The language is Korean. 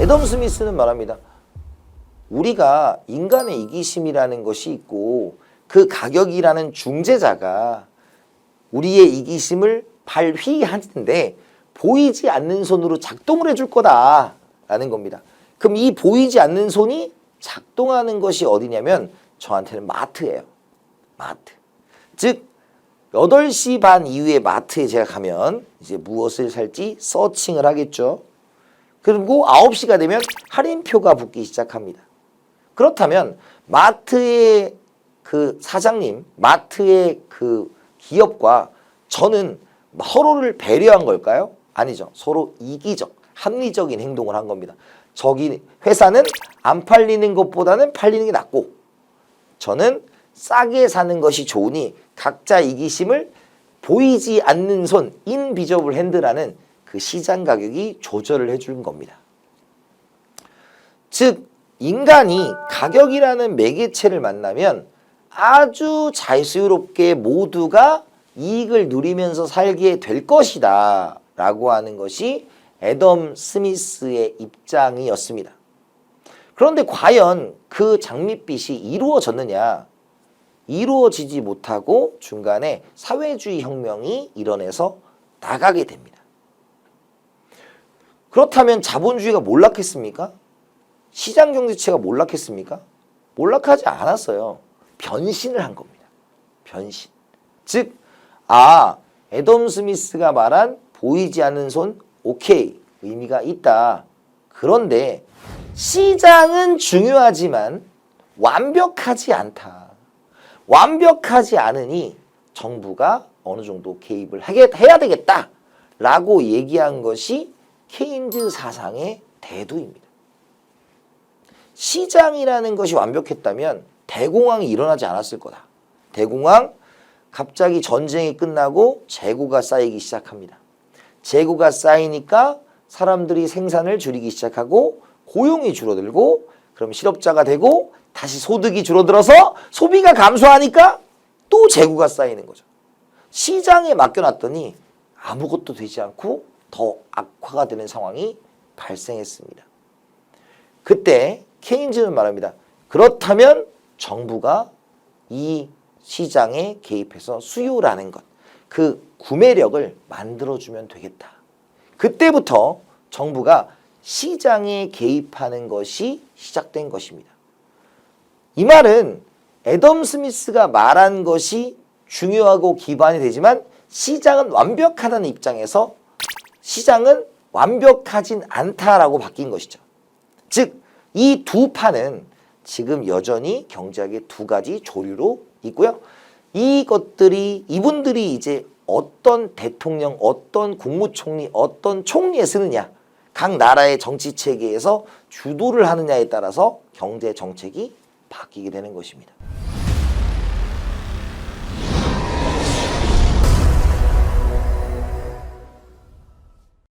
애덤 스미스는 말합니다. 우리가 인간의 이기심이라는 것이 있고 그 가격이라는 중재자가 우리의 이기심을 발휘하는데 보이지 않는 손으로 작동을 해줄 거다라는 겁니다. 그럼 이 보이지 않는 손이 작동하는 것이 어디냐면 저한테는 마트예요. 마트. 즉 8시 반 이후에 마트에 제가 가면 이제 무엇을 살지 서칭을 하겠죠. 그리고 9시가 되면 할인표가 붙기 시작합니다. 그렇다면 마트의 그 사장님, 마트의 그 기업과 저는 서로를 배려한 걸까요? 아니죠. 서로 이기적, 합리적인 행동을 한 겁니다. 저기 회사는 안 팔리는 것보다는 팔리는 게 낫고 저는 싸게 사는 것이 좋으니 각자 이기심을 보이지 않는 손, 인비저블 핸드라는 그 시장 가격이 조절을 해준 겁니다. 즉 인간이 가격이라는 매개체를 만나면 아주 자유롭게 모두가 이익을 누리면서 살게 될 것이다 라고 하는 것이 애덤 스미스의 입장이었습니다. 그런데 과연 그 장밋빛이 이루어졌느냐? 이루어지지 못하고 중간에 사회주의 혁명이 일어나서 나가게 됩니다. 그렇다면 자본주의가 몰락했습니까? 시장 경제체가 몰락했습니까? 몰락하지 않았어요. 변신을 한 겁니다. 변신. 즉, 아, 애덤 스미스가 말한 보이지 않는 손, 오케이. 의미가 있다. 그런데 시장은 중요하지만 완벽하지 않다. 완벽하지 않으니 정부가 어느 정도 개입을 하게, 해야 되겠다. 라고 얘기한 것이 케인즈 사상의 대두입니다. 시장이라는 것이 완벽했다면 대공황이 일어나지 않았을 거다. 대공황 갑자기 전쟁이 끝나고 재고가 쌓이기 시작합니다. 재고가 쌓이니까 사람들이 생산을 줄이기 시작하고 고용이 줄어들고 그럼 실업자가 되고 다시 소득이 줄어들어서 소비가 감소하니까 또 재고가 쌓이는 거죠. 시장에 맡겨놨더니 아무것도 되지 않고 더 악화가 되는 상황이 발생했습니다. 그때 케인즈는 말합니다. 그렇다면 정부가 이 시장에 개입해서 수요라는 것, 그 구매력을 만들어주면 되겠다. 그때부터 정부가 시장에 개입하는 것이 시작된 것입니다. 이 말은 애덤 스미스가 말한 것이 중요하고 기반이 되지만 시장은 완벽하다는 입장에서 시장은 완벽하진 않다라고 바뀐 것이죠. 즉, 이두 판은 지금 여전히 경제학의 두 가지 조류로 있고요. 이것들이, 이분들이 이제 어떤 대통령, 어떤 국무총리, 어떤 총리에 쓰느냐, 각 나라의 정치 체계에서 주도를 하느냐에 따라서 경제 정책이 바뀌게 되는 것입니다.